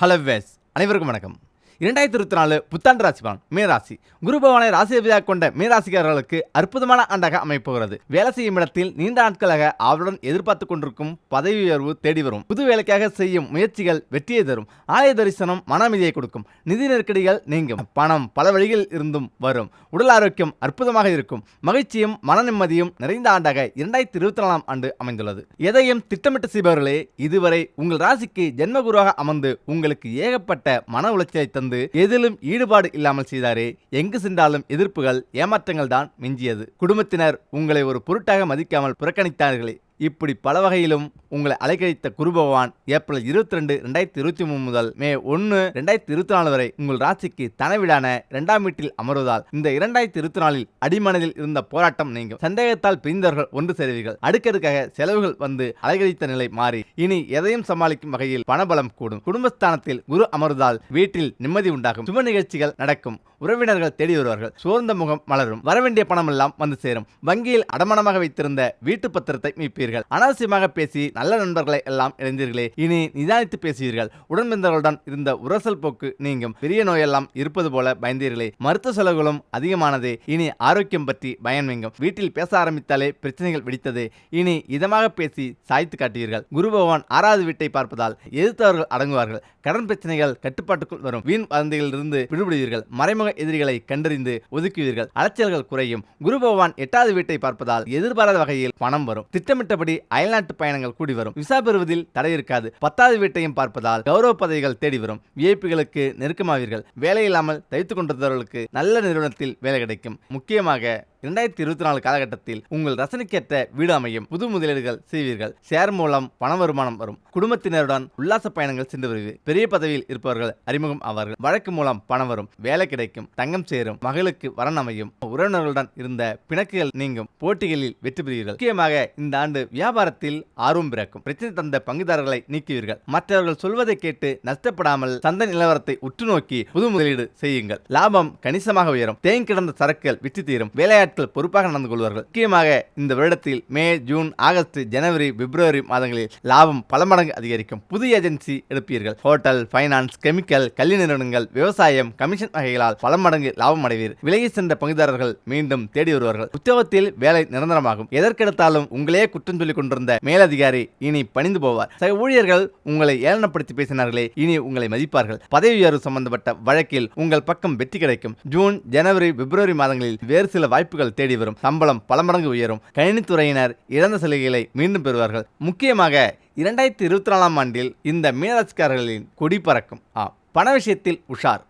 Hello ways அனைவருக்கும் வணக்கம். இரண்டாயிரத்தி இருபத்தி நாலு புத்தாண்டு ராசி பலன் மீனராசி குரு பகவானை ராசியாக கொண்ட மீனராசிக்காரர்களுக்கு அற்புதமான ஆண்டாக அமைப்போகிறது வேலை செய்யும் இடத்தில் நீண்ட நாட்களாக ஆவலுடன் எதிர்பார்த்து கொண்டிருக்கும் பதவி உயர்வு தேடி வரும். புது வேலைக்காக செய்யும் முயற்சிகள் வெற்றியை தரும். ஆலய தரிசனம் மன அமைதியை கொடுக்கும். நிதி நெருக்கடிகள் நீங்கும். பணம் பல வழிகளில் இருந்தும் வரும். உடல் ஆரோக்கியம் அற்புதமாக இருக்கும். மகிழ்ச்சியும் மன நிம்மதியும் நிறைந்த ஆண்டாக இரண்டாயிரத்தி இருபத்தி நாலாம் ஆண்டு அமைந்துள்ளது. எதையும் திட்டமிட்டு செய்பவர்களே இதுவரை உங்கள் ராசிக்கு ஜென்ம குருவாக அமர்ந்து உங்களுக்கு ஏகப்பட்ட மன உளைச்சலை தந்து எதிலும் ஈடுபாடு இல்லாமல் செய்தாரே எங்கு சென்றாலும் எதிர்ப்புகள் ஏமாற்றங்கள் தான் மிஞ்சியது. குடும்பத்தினர் உங்களை ஒரு பொருட்டாக மதிக்காமல் புறக்கணித்தார்களே. இப்படி பல வகையிலும் உங்களை அலைக்கழித்த குரு பகவான் ஏப்ரல் இருபத்தி ரெண்டு ரெண்டாயிரத்தி இருபத்தி மூணு முதல் மே ஒன்று ரெண்டாயிரத்தி இருபத்தி நாலு வரை உங்கள் ராசிக்கு தனவிடான இரண்டாம் வீட்டில் அமர்வதால் இந்த இரண்டாயிரத்தி இருபத்தி நாலில் அடிமனதில் இருந்த போராட்டம் நீங்கும். சந்தேகத்தால் பிரிந்தவர்கள் ஒன்று சேருவீர்கள். அடுக்கடுக்காக செலவுகள் வந்து அலைகழித்த நிலை மாறி இனி எதையும் சமாளிக்கும் வகையில் பணபலம் கூடும். குடும்பஸ்தானத்தில் குரு அமர்வதால் வீட்டில் நிம்மதி உண்டாகும். சுப நிகழ்ச்சிகள் நடக்கும். உறவினர்கள் தேடி வருவார்கள். சோர்ந்த முகம் மலரும். வரவேண்டிய பணம் எல்லாம் வந்து சேரும். வங்கியில் அடமானமாக வைத்திருந்த வீட்டு பத்திரத்தை மீட்பீர்கள். அனாவசியமாக பேசி நல்ல நண்பர்களை எல்லாம் இழந்தீர்களே இனி நிதானித்து பேசுவீர்கள். உடன்பிறந்தவர்களுடன் இருந்த உரசல் போக்கு நீங்கும். பெரிய நோயெல்லாம் இருப்பது போல பயந்தீர்களே. மருத்துவ செலவுகளும் அதிகமானதே. இனி ஆரோக்கியம் பற்றி பயன் நீங்கும். வீட்டில் பேச ஆரம்பித்தாலே பிரச்சனைகள் வெடித்தது. இனி இதமாக பேசி சாய்த்து காட்டுவீர்கள். குரு பகவான் ஆறாவது வீட்டை பார்ப்பதால் எதிர்த்தவர்கள் அடங்குவார்கள். கடன் பிரச்சனைகள் கட்டுப்பாட்டுக்குள் வரும். வீண் வதந்திகளிலிருந்து விடுபடுவீர்கள் மறைமுக எதிரிகளை கண்டறிந்து ஒதுக்குவீர்கள். அலைச்சல்கள் குறையும். குரு பகவான் எட்டாவது வீட்டை பார்ப்பதால் எதிர்பாராத வகையில் பணம் வரும். திட்டமிட்டபடி அயல்நாட்டு பயணங்கள் கூடி வரும். விசா பெறுவதில் தடை இருக்காது. பத்தாவது வீட்டையும் பார்ப்பதால் கௌரவ பதவிகள் தேடி வரும். விஐபிகளுக்கு நெருக்கமாவீர்கள். வேலையில்லாமல் தவித்துக் கொண்டிருந்தவர்களுக்கு நல்ல நிறுவனத்தில் வேலை கிடைக்கும். முக்கியமாக இரண்டாயிரத்தி இருபத்தி நாலு காலகட்டத்தில் உங்கள் ரசனைக்கேற்ற வீடு அமையும் புது முதலீடுகள் செய்வீர்கள். ஷேர் மூலம் பண வருமானம் வரும். குடும்பத்தினருடன் உல்லாச பயணங்கள் சென்று வருவீர்கள். பெரிய பதவியில் இருப்பவர்கள் அறிமுகம் ஆவார்கள். வழக்கு மூலம் பணம் வரும். வேலை கிடைக்கும். தங்கம் சேரும். மகளுக்கு வரன் அமையும். உறவினர்களுடன் இருந்த பிணக்குகள் நீங்கும். போட்டிகளில் வெற்றி பெறுவீர்கள். முக்கியமாக இந்த ஆண்டு வியாபாரத்தில் ஆர்வம் பிறக்கும். பிரச்சனை தந்த பங்குதாரர்களை நீக்குவீர்கள். மற்றவர்கள் சொல்வதை கேட்டு நஷ்டப்படாமல் சந்தை நிலவரத்தை உற்று நோக்கி புது முதலீடு செய்யுங்கள். லாபம் கணிசமாக உயரும். தேங்கி கிடந்த சரக்குகள் விற்று தீரும். வேலையாட்கள் பொறுப்பாக நடந்து கொள்வார்கள். முக்கியமாக இந்த வருடத்தில் மே ஜூன் ஆகஸ்ட் ஜனவரி பிப்ரவரி மாதங்களில் லாபம் பல மடங்கு அதிகரிக்கும். புதிய ஏஜென்சி எடுப்பீர்கள். ஹோட்டல் பைனான்ஸ் கெமிக்கல் கல்வி நிறுவனங்கள் விவசாயம் கமிஷன் வகைகளால் பல மடங்கு லாபம் அடைவீர். விலகி சென்ற பங்குதாரர்கள் மீண்டும் தேடி வருவார்கள். உத்தியோகத்தில் வேலை நிரந்தரமாகும். எதற்கெடுத்தாலும் உங்களே குற்றம் சொல்லிக் கொண்டிருந்த மேலதிகாரி இனி பணிந்து போவார். சக ஊழியர்கள் உங்களை ஏளனப்படுத்தி பேசினார்களே இனி உங்களை மதிப்பார்கள். பதவி உயர்வு சம்பந்தப்பட்ட வழக்கில் உங்கள் பக்கம் வெற்றி கிடைக்கும். ஜூன் ஜனவரி பிப்ரவரி மாதங்களில் வேறு சில வாய்ப்புகள் தேடி வரும். சம்பளம் பல மடங்கு உயரும். கணினித்துறையினர் இழந்த சலுகைகளை மீண்டும் பெறுவார்கள். முக்கியமாக இரண்டாயிரத்தி இருபத்தி நாலாம் ஆண்டில் இந்த மீனராசிக்காரர்களின் கொடி பறக்கும். ஆ பண விஷயத்தில் உஷார்.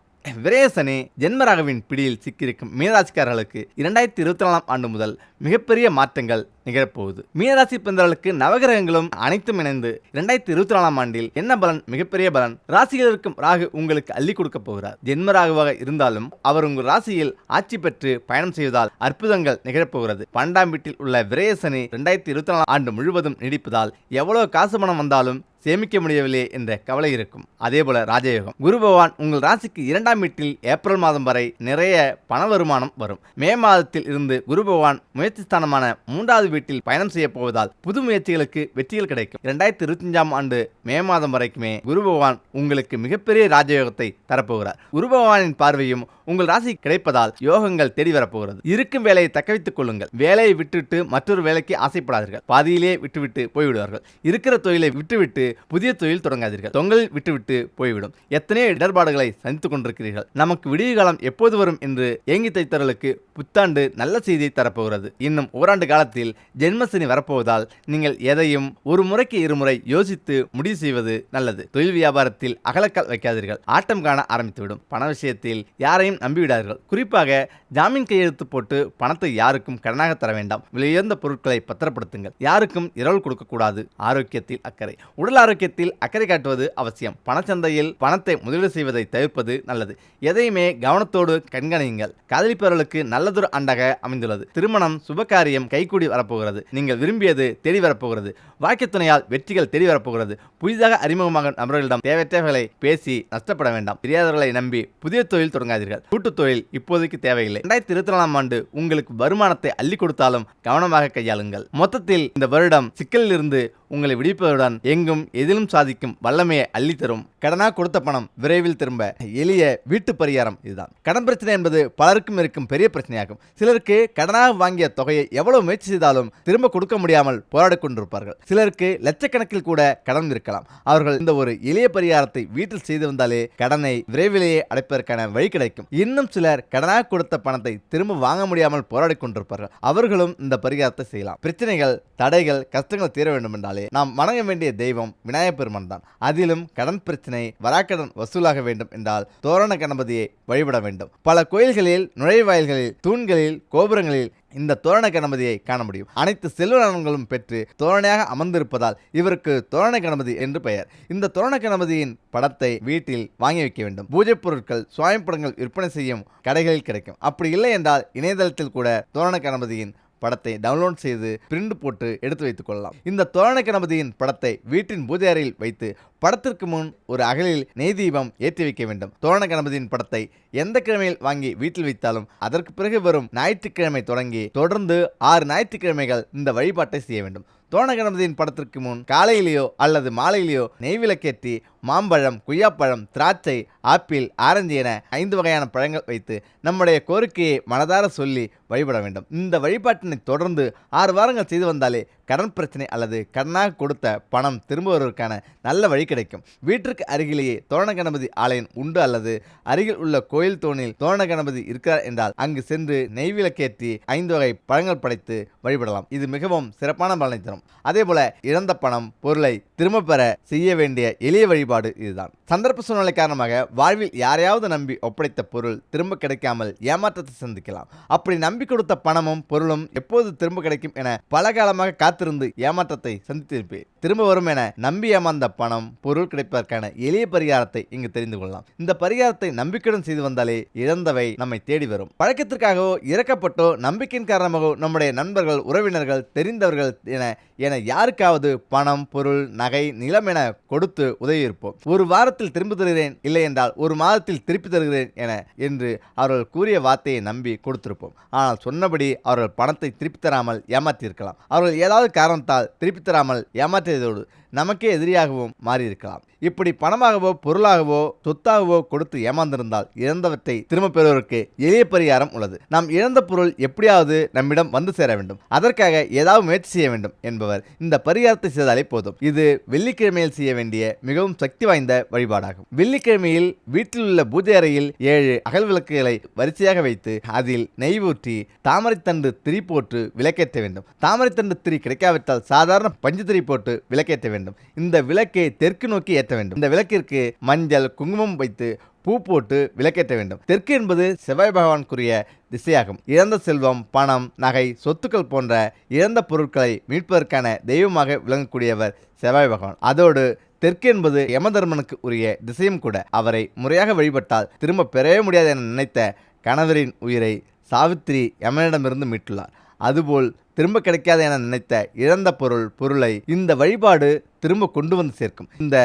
விரேசனே ஜென்மராகவின் பிடியில் சிக்கியிருக்கும் மீனராசிக்காரர்களுக்கு இரண்டாயிரத்தி இருபத்தி நாலாம் ஆண்டு முதல் மிகப்பெரிய மாற்றங்கள் நிகழப்போகுது. மீனராசி பிறந்தவர்களுக்கு நவகிரகங்களும் அனைத்தும் இணைந்து இரண்டாயிரத்தி இருபத்தி நாலாம் ஆண்டில் என்ன பலன்? மிகப்பெரிய பலன். ராசியில் இருக்கும் ராகு உங்களுக்கு அள்ளி கொடுக்க போகிறார். ஜென்ம ராகுவாக இருந்தாலும் அவர் உங்கள் ராசியில் ஆட்சி பெற்று பயணம் செய்வதால் அற்புதங்கள் நிகழப்போகிறது பன்னெண்டாம் வீட்டில் உள்ள விரேசனி இரண்டாயிரத்தி இருபத்தி நாலாம் ஆண்டு முழுவதும் நீடிப்பதால் எவ்வளவு காசு பணம் வந்தாலும் சேமிக்க முடியவில்லை என்ற கவலை இருக்கும். அதேபோல ராஜயோகம். குரு பகவான் உங்கள் ராசிக்கு இரண்டாம் வீட்டில் ஏப்ரல் மாதம் வரை நிறைய பண வருமானம் வரும். மே மாதத்தில் இருந்து குரு பகவான் முயற்சி ஸ்தானமான மூன்றாவது வீட்டில் பயணம் செய்ய போவதால் புது முயற்சிகளுக்கு வெற்றிகள் கிடைக்கும். இரண்டாயிரத்தி இருபத்தஞ்சாம் ஆண்டு மே மாதம் வரைக்குமே குரு பகவான் உங்களுக்கு மிகப்பெரிய ராஜயோகத்தை தரப்போகிறார். குரு பகவானின் பார்வையும் உங்கள் ராசி கிடைப்பதால் யோகங்கள் தேடி வரப்போகிறது. இருக்கும் வேலையை தக்க வைத்துக் கொள்ளுங்கள். வேலையை விட்டுவிட்டு மற்றொரு வேலைக்கு ஆசைப்படாதீர்கள். பாதியிலே விட்டுவிட்டு போய்விடுவார்கள். இருக்கிற தொழிலை விட்டுவிட்டு புதிய தொழில் தொடங்காதீர்கள். தொங்கல் விட்டுவிட்டு போய்விடும். எத்தனையோ இடர்பாடுகளை சந்தித்துக் கொண்டிருக்கிறீர்கள். நமக்கு விடிவு காலம் எப்போது வரும் என்று ஏங்கி தைத்தவர்களுக்கு புத்தாண்டு நல்ல செய்தியை தரப்போகிறது. இன்னும் ஓராண்டு காலத்தில் ஜென்மசனி வரப்போவதால் நீங்கள் எதையும் ஒரு முறைக்கு இருமுறை யோசித்து முடிவு செய்வது நல்லது. தொழில் வியாபாரத்தில் அகலக்கால் வைக்காதீர்கள். ஆட்டம் காண ஆரம்பித்துவிடும். பண விஷயத்தில் யாரையும் நம்பிவிடாதீர்கள். குறிப்பாக ஜாமீன் கையெழுத்து போட்டு பணத்தை யாருக்கும் கடனாக தர வேண்டாம். விலையுயர்ந்த பொருட்களை பத்திரப்படுத்துங்கள். யாருக்கும் இரவல் கொடுக்கக்கூடாது. ஆரோக்கியத்தில் அக்கறை. உடல் ஆரோக்கியத்தில் அக்கறை காட்டுவது அவசியம். பணச்சந்தையில் பணத்தை முதலீடு செய்வதை தவிர்ப்பது நல்லது. எதையுமே கவனத்தோடு கண்காணியுங்கள். காதலிப்பவர்களுக்கு நல்லதொரு ஆண்டாக அமைந்துள்ளது. திருமணம் சுபகாரியம் கைகூடி வரப்போகிறது. நீங்கள் விரும்பியது தேடி வரப்போகிறது. வாக்கியத்துணையால் வெற்றிகள் தெளிவரப்போகிறது. புதிதாக அறிமுகமாக நபர்களிடம் தேவையற்றவைகளை பேசி நஷ்டப்பட வேண்டாம். தெரியாதவர்களை நம்பி புதிய தொழில் தொடங்காதீர்கள். கூட்டுத் தொழில் இப்போதைக்கு தேவையில்லை. இரண்டாயிரத்தி இருபத்தி நாலாம் ஆண்டு உங்களுக்கு வருமானத்தை அள்ளி கொடுத்தாலும் கவனமாக கையாளுங்கள். மொத்தத்தில் இந்த வருடம் சிக்கலில் இருந்து உங்களை விடுவிப்பதுடன் எங்கும் எதிலும் சாதிக்கும் வல்லமையை அள்ளித்தரும். கடனாக கொடுத்த பணம் விரைவில் திரும்ப. எளிய வீட்டு பரிகாரம் இதுதான். கடன் பிரச்சனை என்பது பலருக்கும் இருக்கும் பெரிய பிரச்சனையாகும். சிலருக்கு கடனாக வாங்கிய தொகையை எவ்வளவு முயற்சி செய்தாலும் திரும்ப கொடுக்க முடியாமல் போராடி கொண்டிருப்பார்கள். சிலருக்கு லட்சக்கணக்கில் கூட கடன் இருக்கலாம். அவர்கள் இந்த ஒரு எளிய பரிகாரத்தை வீட்டில் செய்து வந்தாலே கடனை விரைவிலேயே அடைப்பதற்கான வழி கிடைக்கும். இன்னும் சிலர் கடனாக கொடுத்த பணத்தை திரும்ப வாங்க முடியாமல் போராடி கொண்டிருப்பார்கள். அவர்களும் இந்த பரிகாரத்தை செய்யலாம். பிரச்சனைகள் தடைகள் கஷ்டங்கள் தீர வேண்டும் என்றால் நாம் வணங்க வேண்டிய தெய்வம் விநாயகப் பெருமான் தான். அதிலும் கடன் பிரச்சனை வராக்கடன் வசூலாக வேண்டும் என்றால் தோரண கணபதியை வழிபட வேண்டும். பல கோயில்களில் நுழைவாயில்களில் தூண்களில் கோபுரங்களில் இந்த தோரண கணபதியை காண முடியும். அனைத்து செல்வ நலன்களும் பெற்று தோரணையாக அமர்ந்திருப்பதால் இவருக்கு தோரண கணபதி என்று பெயர். இந்த தோரண கணபதியின் படத்தை வீட்டில் வாங்கி வைக்க வேண்டும். பூஜை பொருட்கள் சுவாமி படங்கள் விற்பனை செய்யும் கடைகளில் கிடைக்கும். அப்படி இல்லை என்றால் இணையதளத்தில் கூட தோரண கணபதியின் படத்தை டவுன்லோட் செய்து பிரிண்ட் போட்டு எடுத்து வைத்துக் கொள்ளலாம். இந்த தோரண கணபதியின் படத்தை வீட்டின் பூஜை அறையில் வைத்து படத்திற்கு முன் ஒரு அகலில் நெய் தீபம் ஏற்றி வைக்க வேண்டும். தோரண கணபதியின் படத்தை எந்த கிழமையில் வாங்கி வீட்டில் வைத்தாலும் அதற்கு பிறகு வரும் ஞாயிற்றுக்கிழமை தொடங்கி தொடர்ந்து ஆறு ஞாயிற்றுக்கிழமைகள் இந்த வழிபாட்டை செய்ய வேண்டும். தோரண கணபதியின் படத்திற்கு முன் காலையிலேயோ அல்லது மாலையிலேயோ நெய் விளக்கேற்றி மாம்பழம் குய்யாப்பழம் திராட்சை ஆப்பிள் ஆரஞ்சு என ஐந்து வகையான பழங்கள் வைத்து நம்முடைய கோரிக்கையை மனதார சொல்லி வழிபட வேண்டும். இந்த வழிபாட்டினை தொடர்ந்து ஆறு வாரங்கள் செய்து வந்தாலே கடன் பிரச்சனை அல்லது கடனாக கொடுத்த பணம் திரும்ப வருவதற்கான நல்ல வழி கிடைக்கும். வீட்டிற்கு அருகிலேயே தோரண கணபதி ஆலயம் உண்டு அல்லது அருகில் உள்ள கோயில் தோணில் தோரண கணபதி இருக்கிறார் என்றால் அங்கு சென்று நெய்விளக்கேற்றி ஐந்து வகை பழங்கள் படைத்து வழிபடலாம். இது மிகவும் சிறப்பான பலனை தரும். அதே போல இழந்த பணம் பொருளை திரும்ப பெற செய்ய வேண்டிய எளிய வழிபாடு இதுதான். சந்தர்ப்ப சூழ்நிலை காரணமாக வாழ்வில் யாரையாவது நம்பி ஒப்படைத்த பொருள் திரும்ப கிடைக்காமல் ஏமாற்றத்தை சந்திக்கலாம். அப்படி நம்பி கொடுத்த பணமும் பொருளும் எப்போது திரும்ப கிடைக்கும் என பல காலமாக காத்து காத்திருந்து ஏமாற்றத்தை சந்தித்திருப்பேன் திரும்ப வரும் என நம்பி ஏமாந்த பணம் பொருள் கிடைப்பதற்கான எளிய பரிகாரத்தை இங்கு தெரிந்து கொள்ளலாம். இந்த பரிகாரத்தை நம்பிக்கையுடன் செய்து வந்தாலே இழந்தவை நம்மை தேடி வரும். பழக்கத்திற்காகவோ இறக்கப்பட்டோ நம்பிக்கையின் காரணமாகவோ நம்முடைய நண்பர்கள் உறவினர்கள் தெரிந்தவர்கள் என என யாருக்காவது பணம் பொருள் நகை நிலம் என கொடுத்து உதவியிருப்போம். ஒரு வாரத்தில் திரும்பி தருகிறேன் இல்லை என்றால் ஒரு மாதத்தில் திருப்பி தருகிறேன் என என்று அவர்கள் கூறிய வார்த்தையை நம்பி கொடுத்திருப்போம். ஆனால் சொன்னபடி அவர்கள் பணத்தை திருப்பி தராமல் ஏமாற்றியிருக்கலாம். அவர்கள் ஏதாவது காரணத்தால் திருப்பி தராமல் ஏமாற்றி இதோடு நமக்கே எதிரியாகவும் மாறியிருக்கலாம். இப்படி பணமாகவோ பொருளாகவோ சொத்தாகவோ கொடுத்து ஏமாந்திருந்தால் இழந்தவற்றை திரும்ப பெறுவதற்கு எளிய பரிகாரம் உள்ளது. நாம் இழந்த பொருள் எப்படியாவது நம்மிடம் வந்து சேர வேண்டும். அதற்காக ஏதாவது முயற்சி செய்ய வேண்டும் என்பவர் இந்த பரிகாரத்தை செய்தாலே போதும். இது வெள்ளிக்கிழமையில் செய்ய வேண்டிய மிகவும் சக்தி வாய்ந்த வழிபாடாகும். வெள்ளிக்கிழமையில் வீட்டில் உள்ள பூஜை அறையில் ஏழு அகல் விளக்குகளை வரிசையாக வைத்து அதில் நெய் ஊற்றி தாமரைத்தண்டு திரி போட்டு விளக்கேற்ற வேண்டும். தாமரைத்தண்டு திரி கிடைக்காவிட்டால் சாதாரண பஞ்சு திரி போட்டு விளக்கேற்ற வேண்டும். இந்த விளக்கை தெற்கு நோக்கி ஏற்ற வேண்டும். இந்த விளக்கிற்கு மஞ்சள் குங்குமம் வைத்து பூ போட்டு விளக்கேற்ற வேண்டும். தெற்கு என்பது செவ்வாய் பகவானுக்குரிய திசையாகும். இழந்த செல்வம் பணம் நகை சொத்துக்கள் போன்ற இழந்த பொருட்களை மீட்பதற்கான தெய்வமாக விளங்கக்கூடியவர் செவ்வாய் பகவான். அதோடு தெற்கு என்பது யமதர்மனுக்கு உரிய திசையும் கூட. அவரை முறையாக வழிபட்டால் திரும்ப பெறவே முடியாது என நினைத்த கணவரின் உயிரை சாவித்திரி யமனிடமிருந்து மீட்டுள்ளார். அதுபோல் திரும்ப கிடைக்காது என நினைத்த இழந்த பொருள் பொருளை இந்த வழிபாடு திரும்ப கொண்டு வந்து சேர்க்கும். இந்த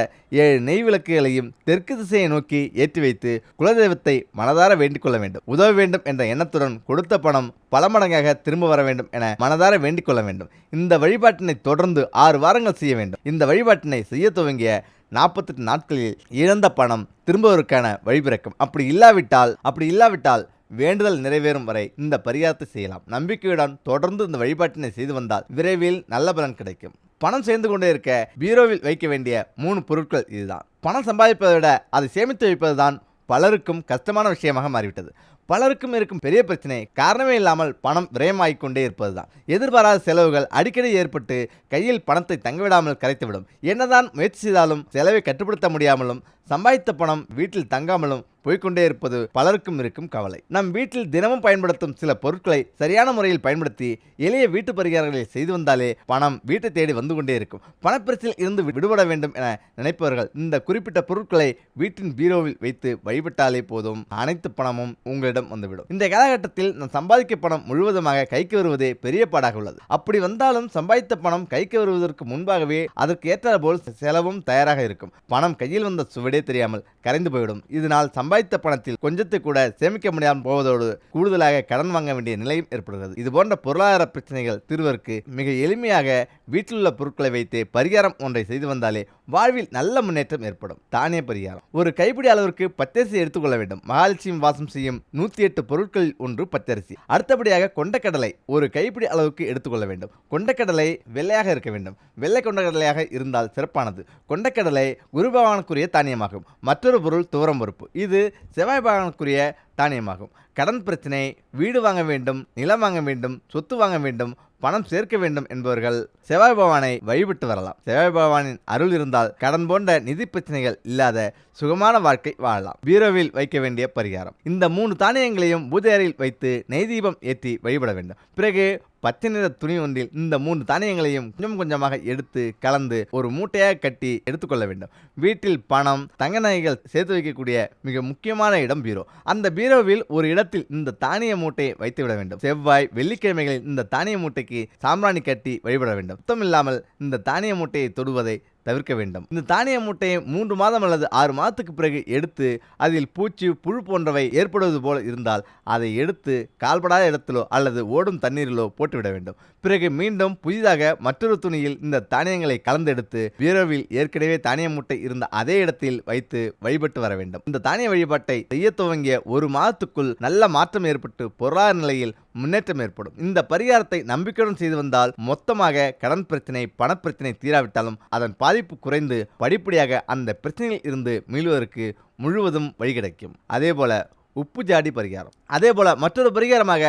ஏழு நெய் விளக்குகளையும் தெற்கு திசையை நோக்கி ஏற்றி வைத்து குலதெய்வத்தை மனதார வேண்டிக் கொள்ள வேண்டும். உதவ வேண்டும் என்ற எண்ணத்துடன் கொடுத்த பணம் பல மடங்காக திரும்ப வர வேண்டும் என மனதார வேண்டிக் கொள்ள வேண்டும். இந்த வழிபாட்டினை தொடர்ந்து ஆறு வாரங்கள் செய்ய வேண்டும். இந்த வழிபாட்டினை செய்ய துவங்கிய நாற்பத்தெட்டு நாட்களில் இழந்த பணம் திரும்புவதற்கான வழிபிறக்கும் அப்படி இல்லாவிட்டால் அப்படி இல்லாவிட்டால் வேண்டுதல் நிறைவேறும் வரை இந்த பரிகாரத்தை செய்யலாம். நம்பிக்கையுடன் தொடர்ந்து இந்த வழிபாட்டினை செய்து வந்தால் விரைவில் நல்ல பலன் கிடைக்கும். பணம் சேர்ந்து கொண்டே இருக்க பீரோவில் வைக்க வேண்டிய மூணு பொருட்கள் இதுதான். பணம் சம்பாதிப்பதை விட அதை சேமித்து வைப்பதுதான் பலருக்கும் கஷ்டமான விஷயமாக மாறிவிட்டது. பலருக்கும் இருக்கும் பெரிய பிரச்சனை காரணமே இல்லாமல் பணம் விரயமாகிக் கொண்டே இருப்பதுதான். எதிர்பாராத செலவுகள் அடிக்கடி ஏற்பட்டு கையில் பணத்தை தங்கவிடாமல் கரைத்துவிடும். என்னதான் முயற்சி செய்தாலும் செலவை கட்டுப்படுத்த முடியாமலும் சம்பாதித்த பணம் வீட்டில் தங்காமலும் போய்க்கொண்டே இருப்பது பலருக்கும் இருக்கும் கவலை. நம் வீட்டில் தினமும் பயன்படுத்தும் சில பொருட்களை சரியான முறையில் பயன்படுத்தி எளிய வீட்டு பரிகாரங்களை செய்து வந்தாலே பணம் வீட்டை தேடி வந்து கொண்டே இருக்கும். பணப்பிரச்சனையில் இருந்து விடுபட வேண்டும் என நினைப்பவர்கள் இந்த குறிப்பிட்ட பொருட்களை வீட்டின் பீரோவில் வைத்து வழிபட்டாலே போதும். அனைத்து பணமும் உங்களிடம் வந்துவிடும். இந்த காலகட்டத்தில் நாம் சம்பாதிக்க பணம் முழுவதுமாக கைக்கு வருவதே பெரிய பாடாக உள்ளது. அப்படி வந்தாலும் சம்பாதித்த பணம் கைக்கு வருவதற்கு முன்பாகவே அதற்கு ஏற்றாற்போல் செலவும் தயாராக இருக்கும். பணம் கையில் வந்த சுவடே தெரியாமல் கரைந்து போய்விடும். இதனால் சம்பாதித்த பணத்தில் கொஞ்சத்தை கூட சேமிக்க முடியாமல் போவதோடு கூடுதலாக கடன் வாங்க வேண்டிய நிலையும் ஏற்படுகிறது. இது போன்ற பொருளாதார பிரச்சனைகள் திருவருக்கு மிக எளிமையாக வீட்டில் உள்ள பொருட்களை வைத்து பரிகாரம் ஒன்றை செய்து வந்தாலே வாழ்வில் நல்ல முன்னேற்றம் ஏற்படும். தானிய பரிகாரம். ஒரு கைப்பிடி அளவிற்கு பச்சரிசி எடுத்துக்கொள்ள வேண்டும். மகாலட்சுமி வாசம் செய்யும் நூற்றி எட்டு பொருட்களில் ஒன்று பச்சரிசி. அடுத்தபடியாக கொண்டக்கடலை ஒரு கைப்பிடி அளவுக்கு எடுத்துக்கொள்ள வேண்டும். கொண்டக்கடலை வெள்ளையாக இருக்க வேண்டும். வெள்ளை கொண்டக்கடலையாக இருந்தால் சிறப்பானது. கொண்டக்கடலை குரு பகவானுக்குரிய தானியமாகும். மற்றொரு பொருள் துவரம் பருப்பு. இது செவ்வாய் பகவானுக்குரிய தானியமாகும். கடன் பிரச்சனை வீடு வாங்க வேண்டும் நிலம் வாங்க வேண்டும் சொத்து வாங்க வேண்டும் பணம் சேர்க்க வேண்டும் என்பவர்கள் செவ்வாய் பகவானை வழிபட்டு வரலாம். செவ்வாய் பகவானின் அருள் இருந்தால் கடன் போன்ற நிதி பிரச்சனைகள் இல்லாத சுகமான வாழ்க்கை வாழலாம். பீரோவில் வைக்க வேண்டிய பரிகாரம். இந்த மூணு தானியங்களையும் பூஜை அறையில் வைத்து நெய் தீபம் ஏற்றி வழிபட வேண்டும். பிறகு பச்சை நிற துணி ஒன்றில் இந்த மூன்று தானியங்களையும் கொஞ்சம் கொஞ்சமாக எடுத்து கலந்து ஒரு மூட்டையாக கட்டி எடுத்துக்கொள்ள வேண்டும். வீட்டில் பணம் தங்க நகைகள் சேர்த்து வைக்கக்கூடிய மிக முக்கியமான இடம் பீரோ. அந்த பீரோவில் ஒரு இடத்தில் இந்த தானிய மூட்டையை வைத்துவிட வேண்டும். செவ்வாய் வெள்ளிக்கிழமைகளில் இந்த தானிய மூட்டைக்கு சாம்பிராணி கட்டி வழிபட வேண்டும். சுத்தம் இல்லாமல் இந்த தானிய மூட்டையை தொடுவதை தவிர்க்க வேண்டும். இந்த தானிய மூட்டையை மூன்று மாதம் அல்லது ஆறு மாதத்துக்கு பிறகு எடுத்து அதில் பூச்சி புழு போன்றவை ஏற்படுவது போல இருந்தால் அதை எடுத்து கால்படாத இடத்திலோ அல்லது ஓடும் தண்ணீரிலோ போட்டுவிட வேண்டும். பிறகு மீண்டும் புதிதாக மற்றொரு துணியில் இந்த தானியங்களை கலந்தெடுத்து பீரோவில் ஏற்கனவே தானிய மூட்டை இருந்த அதே இடத்தில் வைத்து வழிபட்டு வர வேண்டும். இந்த தானிய வழிபாட்டை செய்ய துவங்கிய ஒரு மாதத்துக்குள் நல்ல மாற்றம் ஏற்பட்டு பொருளாதார நிலையில் முன்னேற்றம் ஏற்படும். இந்த பரிகாரத்தை நம்பிக்கையுடன் செய்து வந்தால் மொத்தமாக கடன் பிரச்சனை பணப்பிரச்சனை தீராவிட்டாலும் அதன் பாதிப்பு குறைந்து படிப்படியாக அந்த பிரச்சனையில் இருந்து மீள்வதற்கு முழுவதும் வழி கிடைக்கும். அதே போல உப்பு ஜாடி பரிகாரம். அதே போல மற்றொரு பரிகாரமாக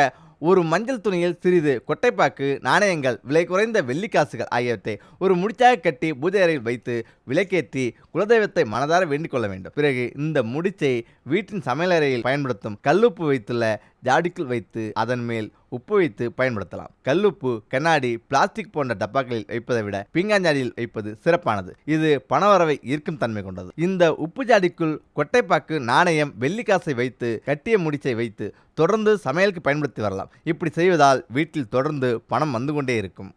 ஒரு மஞ்சள் துணியில் சிறிது கொட்டைப்பாக்கு நாணயங்கள் விலை குறைந்த வெள்ளிக்காசுகள் ஆகியவற்றை ஒரு முடிச்சாக கட்டி பூஜை அறையில் வைத்து விளக்கேற்றி குலதெய்வத்தை மனதார வேண்டிக் கொள்ள வேண்டும். பிறகு இந்த முடிச்சை வீட்டின் சமையலறையில் பயன்படுத்தும் கல்லுப்பு வைத்துள்ள ஜாடிக்குள் வைத்து அதன் மேல் உப்பு வைத்து பயன்படுத்தலாம். கல்லுப்பு கண்ணாடி பிளாஸ்டிக் போன்ற டப்பாக்களில் வைப்பதை விட பீங்காஞ்சாடியில் வைப்பது சிறப்பானது. இது பணவரவை ஈர்க்கும் தன்மை கொண்டது. இந்த உப்பு ஜாடிக்குள் கொட்டைப்பாக்கு நாணயம் வெள்ளிக்காசை வைத்து கட்டிய முடிச்சை வைத்து தொடர்ந்து சமையலுக்கு பயன்படுத்தி வரலாம். இப்படி செய்வதால் வீட்டில் தொடர்ந்து பணம் வந்து கொண்டே இருக்கும்.